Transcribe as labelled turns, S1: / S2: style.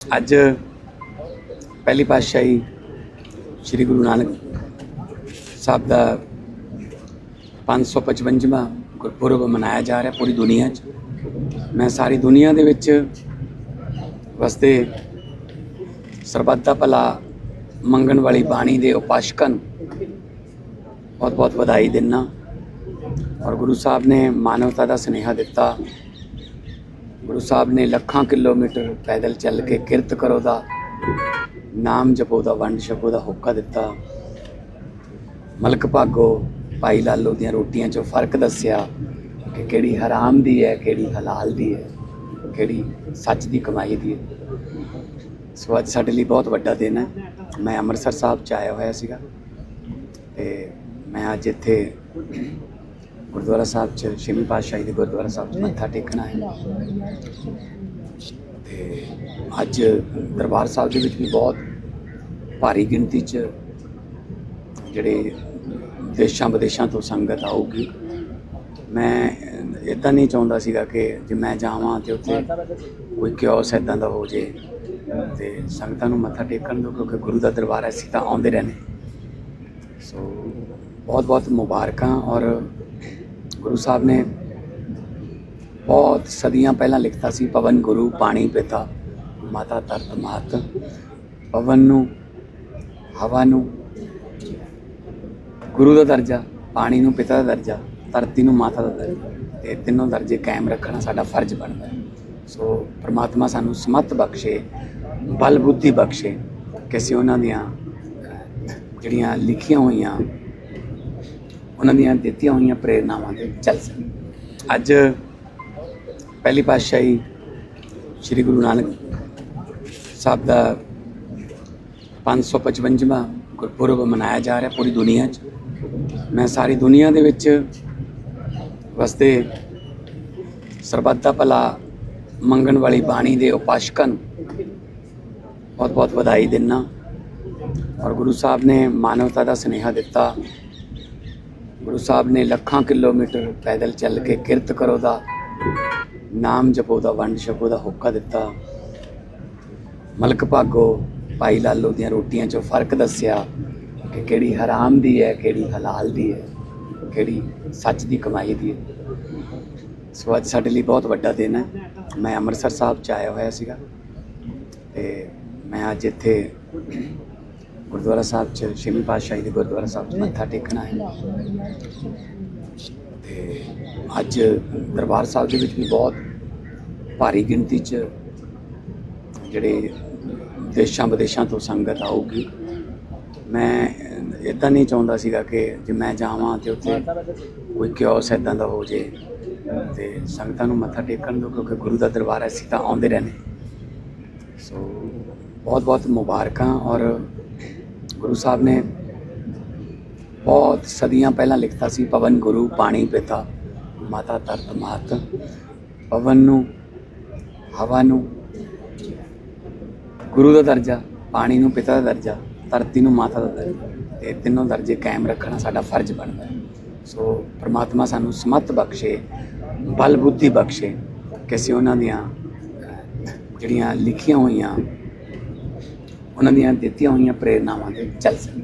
S1: ਅੱਜ ਪਹਿਲੀ ਪਾਤਸ਼ਾਹੀ ਸ੍ਰੀ ਗੁਰੂ ਨਾਨਕ ਸਾਹਿਬ ਦਾ 555ਵਾਂ ਗੁਰਪੁਰਬ ਮਨਾਇਆ ਜਾ ਰਿਹਾ ਪੂਰੀ ਦੁਨੀਆ 'ਚ। ਮੈਂ ਸਾਰੀ ਦੁਨੀਆ ਦੇ ਵਿੱਚ ਵਸਦੇ ਸਰਬੱਤ ਦਾ ਭਲਾ ਮੰਗਣ ਵਾਲੀ ਬਾਣੀ ਦੇ ਉਪਾਸ਼ਕਾਂ ਨੂੰ ਬਹੁਤ ਬਹੁਤ ਵਧਾਈ ਦਿੰਨਾ ਔਰ ਗੁਰੂ ਸਾਹਿਬ ਨੇ ਮਾਨਵਤਾ ਦਾ ਸੁਨੇਹਾ ਦਿੱਤਾ। ਗੁਰੂ ਸਾਹਿਬ ਨੇ ਲੱਖਾਂ ਕਿਲੋਮੀਟਰ ਪੈਦਲ ਚੱਲ ਕੇ ਕਿਰਤ ਕਰੋ ਦਾ, ਨਾਮ ਜਪੋ ਦਾ, ਵੰਡ ਛਕੋ ਦਾ ਹੁੱਕਾ ਦਿੱਤਾ। ਮਲਕ ਭਾਗੋ, ਭਾਈ ਲਾਲੋ ਦੀਆਂ ਰੋਟੀਆਂ 'ਚੋਂ ਫ਼ਰਕ ਦੱਸਿਆ ਕਿ ਕਿਹੜੀ ਹਰਾਮ ਦੀ ਹੈ, ਕਿਹੜੀ ਹਲਾਲ ਦੀ ਹੈ, ਕਿਹੜੀ ਸੱਚ ਦੀ ਕਮਾਈ ਦੀ ਹੈ। ਸੋ ਅੱਜ ਸਾਡੇ ਲਈ ਬਹੁਤ ਵੱਡਾ ਦਿਨ ਹੈ। ਮੈਂ ਅੰਮ੍ਰਿਤਸਰ ਸਾਹਿਬ ਚ ਆਇਆ ਹੋਇਆ ਸੀਗਾ ਤੇ ਮੈਂ ਅੱਜ ਇੱਥੇ ਗੁਰਦੁਆਰਾ ਸਾਹਿਬ ਚ ਛੇਵੀਂ ਪਾਤਸ਼ਾਹੀ ਦੇ ਗੁਰਦੁਆਰਾ ਸਾਹਿਬ ਚ ਮੱਥਾ ਟੇਕਣਾ ਹੈ ਤੇ ਅੱਜ ਦਰਬਾਰ ਸਾਹਿਬ ਦੇ ਵਿੱਚ ਵੀ ਬਹੁਤ ਭਾਰੀ ਗਿਣਤੀ ਚ ਜਿਹੜੇ ਦੇਸ਼ਾਂ ਵਿਦੇਸ਼ਾਂ ਤੋਂ ਸੰਗਤ ਆਊਗੀ। ਮੈਂ ਇਦਾਂ ਨਹੀਂ ਚਾਹੁੰਦਾ ਸੀਗਾ ਕਿ ਜੇ ਮੈਂ ਜਾਵਾਂ ਤੇ ਉੱਥੇ ਕੋਈ ਕਿਓਸ ਇਦਾਂ ਦਾ ਹੋ ਜੇ ਤੇ ਸੰਗਤਾਂ ਨੂੰ ਮੱਥਾ ਟੇਕਣ ਦਿਓ, ਕਿਉਂਕਿ ਗੁਰੂ ਦਾ ਦਰਬਾਰ ਹੈ ਅਸੀਂ ਤਾਂ ਆਉਂਦੇ ਰਹਿੰਦੇ। ਸੋ ਬਹੁਤ ਬਹੁਤ ਮੁਬਾਰਕਾਂ ਔਰ ਗੁਰੂ ਸਾਹਿਬ ਨੇ ਬਹੁਤ ਸਦੀਆਂ ਪਹਿਲਾਂ ਲਿਖਤਾ ਸੀ, ਪਵਨ ਗੁਰੂ ਪਾਣੀ ਪਿਤਾ, ਮਾਤਾ ਧਰਤ ਮਾਤ ਪਵਨ ਨੂੰ, ਹਵਾ ਨੂੰ, ਗੁਰੂ ਦਾ ਦਰਜਾ, ਪਾਣੀ ਨੂੰ ਪਿਤਾ ਦਾ ਦਰਜਾ, ਧਰਤੀ ਨੂੰ ਮਾਤਾ ਦਾ ਦਰਜਾ। ਤੇ ਤਿੰਨੋਂ ਦਰਜੇ ਕਾਇਮ ਰੱਖਣਾ ਸਾਡਾ ਫਰਜ਼ ਬਣਦਾ ਹੈ। ਸੋ ਪ੍ਰਮਾਤਮਾ ਸਾਨੂੰ ਸਮਤ ਬਖਸ਼ੇ, ਬਲ ਬੁੱਧੀ ਬਖਸ਼ੇ ਕਿ ਅਸੀਂ ਉਹਨਾਂ ਦੀਆਂ ਜਿਹੜੀਆਂ ਲਿਖੀਆਂ ਹੋਈਆਂ ਉਹਨਾਂ ਦੀਆਂ ਦਿੱਤੀਆਂ ਹੋਈਆਂ ਪ੍ਰੇਰਨਾਵਾਂ ਤੇ ਚੱਲ ਸਕੀਏ ਅੱਜ ਪਹਿਲੀ ਪਾਤਸ਼ਾਹੀ ਸ੍ਰੀ ਗੁਰੂ ਨਾਨਕ ਸਾਹਿਬ ਦਾ 555ਵਾਂ ਗੁਰਪੁਰਬ ਮਨਾਇਆ ਜਾ ਰਿਹਾ ਪੂਰੀ ਦੁਨੀਆ 'ਚ। ਮੈਂ ਸਾਰੀ ਦੁਨੀਆ ਦੇ ਵਿੱਚ ਵਸਦੇ ਸਰਬੱਤ ਦਾ ਭਲਾ ਮੰਗਣ ਵਾਲੀ ਬਾਣੀ ਦੇ ਉਪਾਸ਼ਕਾਂ ਨੂੰ ਬਹੁਤ ਬਹੁਤ ਵਧਾਈ ਦਿੰਨਾ ਔਰ ਗੁਰੂ ਸਾਹਿਬ ਨੇ ਮਾਨਵਤਾ ਦਾ ਸੁਨੇਹਾ ਦਿੱਤਾ। ਗੁਰੂ ਸਾਹਿਬ ਨੇ ਲੱਖਾਂ ਕਿਲੋਮੀਟਰ ਪੈਦਲ ਚੱਲ ਕੇ ਕਿਰਤ ਕਰੋ ਦਾ, ਨਾਮ ਜਪੋ ਦਾ, ਵੰਡ ਛਕੋ ਦਾ ਹੁੱਕਾ ਦਿੱਤਾ। ਮਲਕ ਭਾਗੋ, ਭਾਈ ਲਾਲੋ ਦੀਆਂ ਰੋਟੀਆਂ 'ਚੋਂ ਫ਼ਰਕ ਦੱਸਿਆ ਕਿ ਕਿਹੜੀ ਹਰਾਮ ਦੀ ਹੈ, ਕਿਹੜੀ ਹਲਾਲ ਦੀ ਹੈ, ਕਿਹੜੀ ਸੱਚ ਦੀ ਕਮਾਈ ਦੀ ਹੈ। ਸੋ ਅੱਜ ਸਾਡੇ ਲਈ ਬਹੁਤ ਵੱਡਾ ਦਿਨ ਹੈ। ਮੈਂ ਅੰਮ੍ਰਿਤਸਰ ਸਾਹਿਬ ਚ ਆਇਆ ਹੋਇਆ ਸੀਗਾ ਤੇ ਮੈਂ ਅੱਜ ਇੱਥੇ ਗੁਰਦੁਆਰਾ ਸਾਹਿਬ ਚ, ਛੇਵੀਂ ਪਾਤਸ਼ਾਹੀ ਦੇ ਗੁਰਦੁਆਰਾ ਸਾਹਿਬ ਚ ਮੱਥਾ ਟੇਕਣਾ ਹੈ ਤੇ ਅੱਜ ਦਰਬਾਰ ਸਾਹਿਬ ਦੇ ਵਿੱਚ ਵੀ ਬਹੁਤ ਭਾਰੀ ਗਿਣਤੀ ਚ ਜਿਹੜੇ ਦੇਸ਼ਾਂ ਵਿਦੇਸ਼ਾਂ ਤੋਂ ਸੰਗਤ ਆਊਗੀ। ਮੈਂ ਇਦਾਂ ਨਹੀਂ ਚਾਹੁੰਦਾ ਸੀਗਾ ਕਿ ਜੇ ਮੈਂ ਜਾਵਾਂ ਤੇ ਉੱਥੇ ਕੋਈ ਕਿਓਸ ਇਦਾਂ ਦਾ ਹੋ ਜੇ ਤੇ ਸੰਗਤਾਂ ਨੂੰ ਮੱਥਾ ਟੇਕਣ ਦਿਓ, ਕਿਉਂਕਿ ਗੁਰੂ ਦਾ ਦਰਬਾਰ ਹੈ ਅਸੀਂ ਤਾਂ ਆਉਂਦੇ ਰਹਿੰਦੇ। ਸੋ ਬਹੁਤ ਬਹੁਤ ਮੁਬਾਰਕਾਂ ਔਰ ਗੁਰੂ ਸਾਹਿਬ ਨੇ ਬਹੁਤ ਸਦੀਆਂ ਪਹਿਲਾਂ ਲਿਖਤਾ ਸੀ, ਪਵਨ ਗੁਰੂ ਪਾਣੀ ਪਿਤਾ, ਮਾਤਾ ਤਰਤ ਮਾਤ। ਪਵਨ ਨੂੰ, ਹਵਾ ਨੂੰ, ਗੁਰੂ ਦਾ ਦਰਜਾ, ਪਾਣੀ ਨੂੰ ਪਿਤਾ ਦਾ ਦਰਜਾ, ਧਰਤੀ ਨੂੰ ਮਾਤਾ ਦਾ ਦਰਜਾ। ਇਹ ਤਿੰਨੋਂ ਦਰਜੇ ਕਾਇਮ ਰੱਖਣਾ ਸਾਡਾ ਫਰਜ਼ ਬਣਦਾ ਹੈ। ਸੋ ਪ੍ਰਮਾਤਮਾ ਸਾਨੂੰ ਸਮਤ ਬਖਸ਼ੇ, ਬਲ ਬੁੱਧੀ ਬਖਸ਼ੇ ਕਿ ਅਸੀਂ ਉਹਨਾਂ ਦੀਆਂ ਜਿਹੜੀਆਂ ਲਿਖੀਆਂ ਹੋਈਆਂ ਉਹਨਾਂ ਦੀਆਂ ਦਿੱਤੀਆਂ ਹੋਈਆਂ ਪ੍ਰੇਰਨਾਵਾਂ ਤੇ ਚੱਲ ਸਕਣ